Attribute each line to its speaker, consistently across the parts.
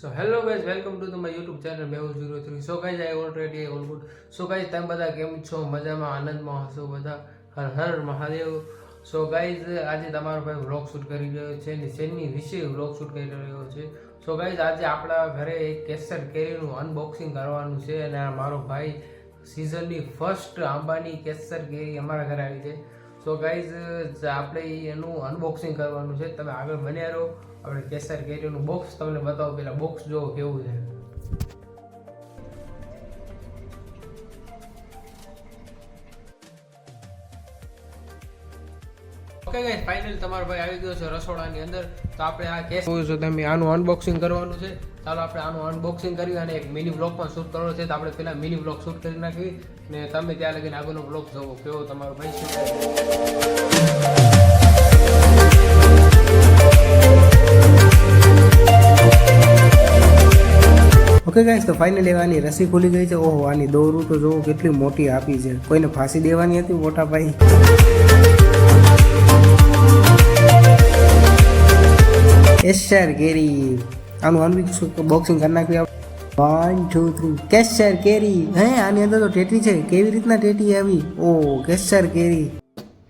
Speaker 1: So hello guys welcome to my YouTube channel Mehul zero three so guys I already all good so guys તમે બધા કેમ છો? મજામાં, આનંદમાં હશો બધા? હર હર મહાદેવ. સો ગાઈઝ આજે તમારો ભાઈ વ્લોગ શૂટ કરી રહ્યો છે ને શેની વિશે વ્લોગ શૂટ કરી રહ્યો છે. સો ગાઈઝ આજે આપણા ઘરે એક કેસર કેરીનું અનબોક્સિંગ કરવાનું છે અને મારો ભાઈ સિઝનની ફર્સ્ટ આંબાની કેસર કેરી અમારા ઘરે આવી છે. સો ગાઈઝ આપણે એનું અનબોક્સિંગ કરવાનું છે. તમે આગળ બન્યા રહો. આપણે કેસર કેરીનું બોક્સ તમને બતાવો. પેલા બોક્સ જો કેવું છે. ઓકે ગાઈસ ફાઇનલ તમારો ભાઈ આવી ગયો છે રસોડાની અંદર. તો આપણે આ કેસ જોયું છો તમે આનું અનબોક્સિંગ કરવાનું છે. ચાલો આપણે આનું અનબોક્સિંગ કરી અને એક મિની બ્લોક પણ શૂટ કરવો છે. તો આપણે પહેલાં મિની બ્લોક શૂટ કરી નાખી ને તમે ત્યાં લગીને આગળનો બ્લોક જોવો. કેવો તમારો ભાઈ શું ઓકે ગાઈસ તો ફાઇનલી લેવાની રસી ખુલી ગઈ છે. ઓહો આની દોરું તો જોવો કેટલી મોટી આપી છે. કોઈને ફાંસી દેવાની હતી મોટા ભાઈ? કેસર કેરી આનું આનું બોક્સિંગ કરી નાખ્યું વન ટુ થ્રી કેસર કેરી હે આની અંદર તો ટેટી છે. કેવી રીતના ટેટી આવી? ઓ કેસર કેરી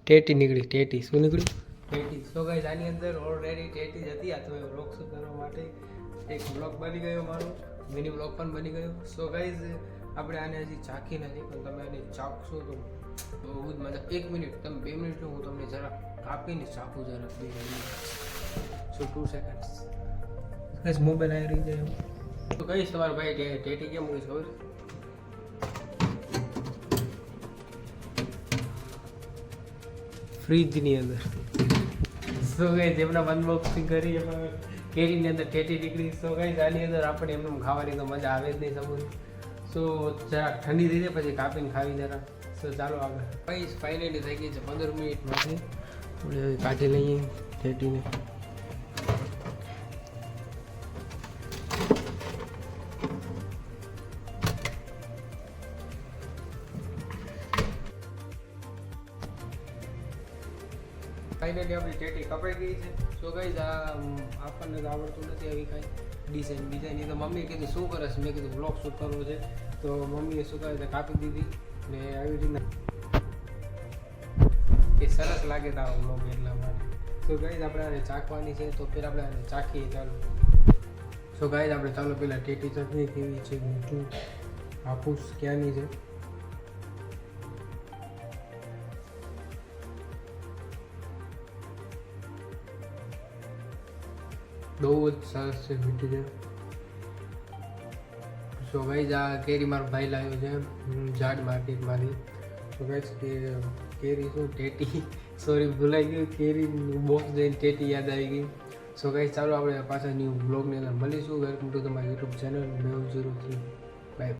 Speaker 1: ટેટી નીકળી ટેટી. શું નીકળ્યું? ટેટી. સો ગાઈસ આની અંદર ઓલરેડી ટેટી જ હતી. આ તો બ્લોગ શૂટ કરવા માટે એક બ્લોગ બની ગયો મારો. મિની બ્લોગ પણ બની ગયો. સો ગાઈઝ આપણે આને હજી ચાખી નથી પણ તમે આને ચાખશો તો બહુ જ મજા એક મિનિટ, તમે બે મિનિટ હું તમને જરા કાપીને ચાખું જરા, બે minute. So two seconds guys mobile આવી રહી જાય તો કહીશ તમારા ભાઈ ટેટી કેમ હોય ખબર ફ્રીજની અંદર. સો ગઈ જેમના અનબોક્સિંગ કરી કેરીની અંદર ટેટી નીકળી સો ગઈ આની અંદર આપણે એમને ખાવાની તો મજા આવે જ નહીં સમજ. સો જરા ઠંડી થઈ જાય પછી કાપીને ખાવી જરા. સો ચાલો આગળ. ફાઇનલી થઈ ગઈ છે પંદર મિનિટમાંથી. કાઢી લઈએ ટેટીને ફાઇનલી આપણી ટેટી કપાઈ ગઈ છે. સો ગાઈઝ આ આપણને તો આવડતું નથી આવી કાંઈ ડિઝાઇન ડિઝાઇન એ તો મમ્મીએ કીધું, શું કરે છે મેં કીધું બ્લોગ શૂટ કરવો છે. તો મમ્મીએ શું કરે છે, કાપી દીધી ને આવી રીતના. એ સરસ લાગે તા બ્લોગ એટલા માટે. સો ગાઈઝ આપણે આને ચાખવાની છે, તો પહેલાં આપણે આને ચાખીએ ચાલો. સો ગાઈઝ આપણે ચાલો પહેલાં ટેટી ચટણી કેવી છે, મીઠું હાફૂસ ક્યાંની છે? બહુ જ સરસ છે, મીઠી છે. સો ગાઈઝ આ કેરી મારો ભાઈ લાવ્યો છે ઝાડ માર્કેટમાંથી સો ગાઈઝ કે, કેરી શું? ટેટી. સોરી ભૂલાઈ ગયું. કેરી બોક્સ જઈને ટેટી યાદ આવી ગઈ સો ગાઈઝ ચાલો આપણે પાછા ન્યૂ બ્લોગની મળીશું. વેલકમ ટુ તમારી યુટ્યુબ ચેનલ મેં જરૂરથી